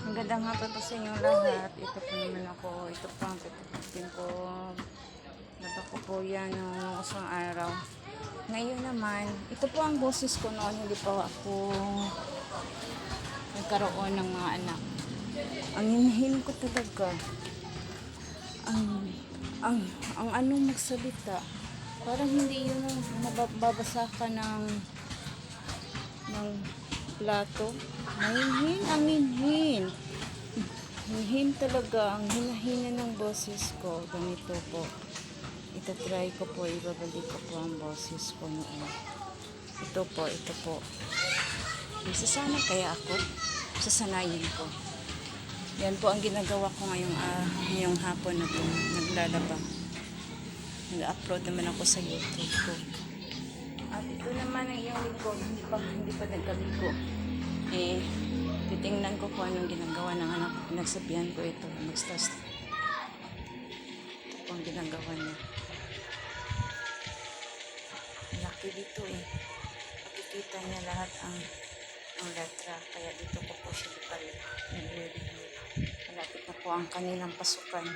Magandang hapon po sa inyong lahat. Ito po naman ako. Ito po ang tututukin ko. Nata ko po yan noong isang araw. Ngayon naman, ito po ang boses ko noon. Hindi pa ako nagkaroon ng mga anak. Ang hinahin ko talaga. Ang, ang, ang anong magsalita. Parang hindi yun ang mababasa ka ng ng plato. Mahinhin, ang hinhin. Talaga, ang hinahina ng boses ko. Ganito po. Itatry ko po, ibabalik ko po ang boses ko noon. Ito po, ito po. Sasana kaya ako? Sasanayin ko. Yan po ang ginagawa ko ngayong, ah, ngayong hapon na po. Naglalaba. Nag-upload naman ako sa YouTube ko. At ito naman ang iyong likod, hindi pa, hindi pa nagkaligo. Eh, titingnan ko kung anong ginagawa ng anak ko. Pinagsabihan ko ito, magstas. Ito po ang ginagawa niya. Laki dito eh. Makikita niya lahat ang ang letra. Kaya dito ko po siya ipalit. Malapit na po ang kanilang pasukan.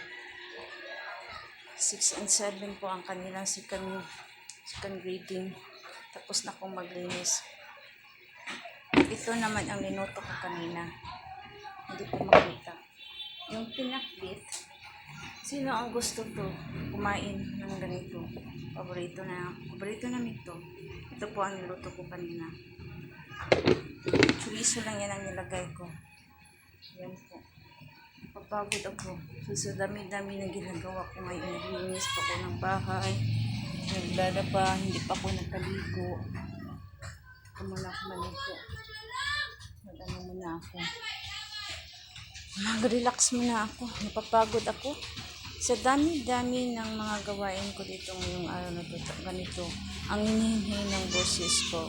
6 and 7 po ang kanilang second, second grading. Tapos na akong maglinis. Ito naman ang minuto ko kanina. Hindi ko makita. Yung pinakbit, sino ang gusto to kumain ng ganito? Paborito na, paborito namin to. Ito po ang niluto ko kanina. Chorizo lang yan ang nilagay ko. Yan po. Papagod ako. So, sa dami-dami na ginagawa ko ngayon, naglinis pa ko ng bahay. Naglalaba, hindi pa ako nagkaligo. Ako muna ako maligo. Ako. Mag-relax muna ako. Napapagod ako. Sa dami-dami ng mga gawain ko dito ngayong araw na to, ganito, ang hinihingi ng boses ko,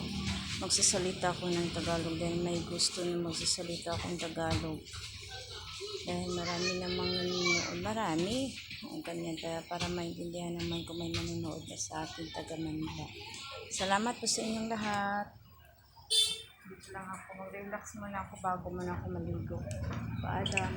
magsasalita ako ng Tagalog dahil may gusto na magsasalita akong Tagalog. Dahil marami namang nanonood. Marami. O, ganyan. Kaya para maintindihan naman kung may nanonood na sa ating taga Manila. Salamat po sa inyong lahat. Lang ako. Mag-relax muna ako bago muna ako maligo. Paalam.